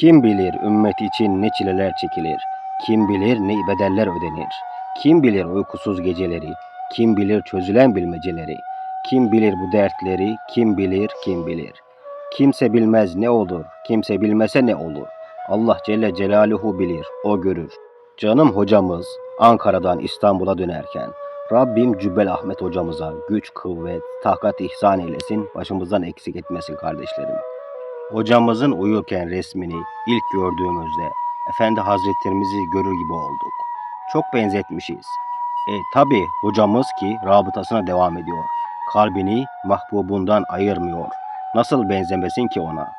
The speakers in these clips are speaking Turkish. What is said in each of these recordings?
Kim bilir ümmet için ne çileler çekilir, kim bilir ne bedeller ödenir, kim bilir uykusuz geceleri, kim bilir çözülen bilmeceleri, kim bilir bu dertleri, kim bilir, kim bilir. Kimse bilmez ne olur, kimse bilmese ne olur. Allah Celle Celaluhu bilir, o görür. Canım hocamız Ankara'dan İstanbul'a dönerken Rabbim Cübbel Ahmet hocamıza güç, kuvvet, takat ihsan eylesin, başımızdan eksik etmesin kardeşlerim. Hocamızın uyurken resmini ilk gördüğümüzde Efendi Hazretlerimizi görür gibi olduk. Çok benzetmişiz. E tabi hocamız ki rabıtasına devam ediyor. Kalbini mahbubundan ayırmıyor. Nasıl benzemesin ki ona?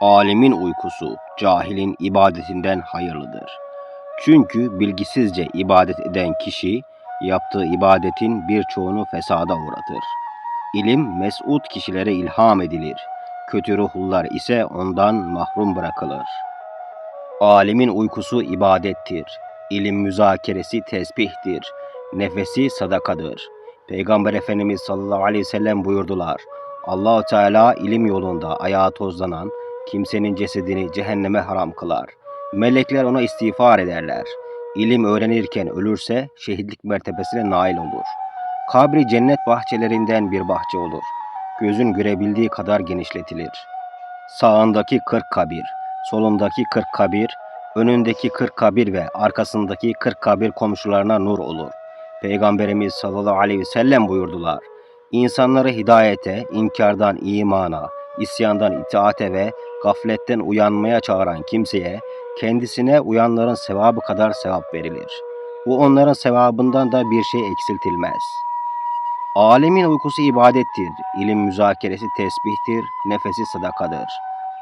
Alimin uykusu cahilin ibadetinden hayırlıdır. Çünkü bilgisizce ibadet eden kişi yaptığı ibadetin birçoğunu fesada uğratır. İlim mesut kişilere ilham edilir. Kötü ruhlular ise ondan mahrum bırakılır. Alimin uykusu ibadettir. İlim müzakeresi tesbihtir. Nefesi sadakadır. Peygamber Efendimiz sallallahu aleyhi ve sellem buyurdular. Allahu Teala ilim yolunda ayağı tozlanan kimsenin cesedini cehenneme haram kılar. Melekler ona istiğfar ederler. İlim öğrenirken ölürse şehitlik mertebesine nail olur. Kabri cennet bahçelerinden bir bahçe olur. Gözün görebildiği kadar genişletilir. Sağındaki kırk kabir, solundaki kırk kabir, önündeki kırk kabir ve arkasındaki kırk kabir komşularına nur olur. Peygamberimiz sallallahu aleyhi ve sellem buyurdular. İnsanları hidayete, inkardan imana, isyandan itaate ve gafletten uyanmaya çağıran kimseye kendisine uyanların sevabı kadar sevap verilir. Bu onların sevabından da bir şey eksiltilmez. Alemin uykusu ibadettir, ilim müzakeresi tesbihtir, nefesi sadakadır.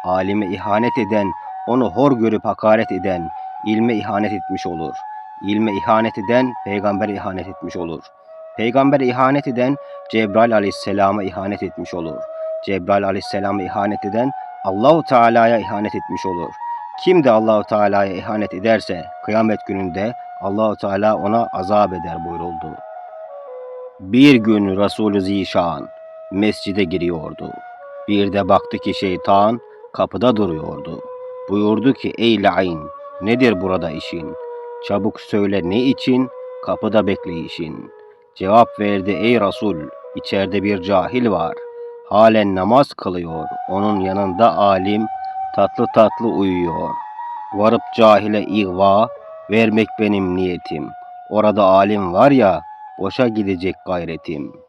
Alime ihanet eden, onu hor görüp hakaret eden, ilme ihanet etmiş olur. İlme ihanet eden, peygambere ihanet etmiş olur. Peygambere ihanet eden, Cebrail aleyhisselama ihanet etmiş olur. Cebrail aleyhisselama ihanet eden, Allahu Teala'ya ihanet etmiş olur. Kim de Allahu Teala'ya ihanet ederse kıyamet gününde Allahu Teala ona azap eder buyuruldu. Bir gün Resulü Zişan mescide giriyordu. Bir de baktı ki şeytan kapıda duruyordu. Buyurdu ki ey lain nedir burada işin? Çabuk söyle ne için kapıda bekleyişin. Cevap verdi ey Resul içeride bir cahil var. Halen namaz kılıyor. Onun yanında alim tatlı tatlı uyuyor. Varıp cahile ihva vermek benim niyetim. Orada alim var ya boşa gidecek gayretim.''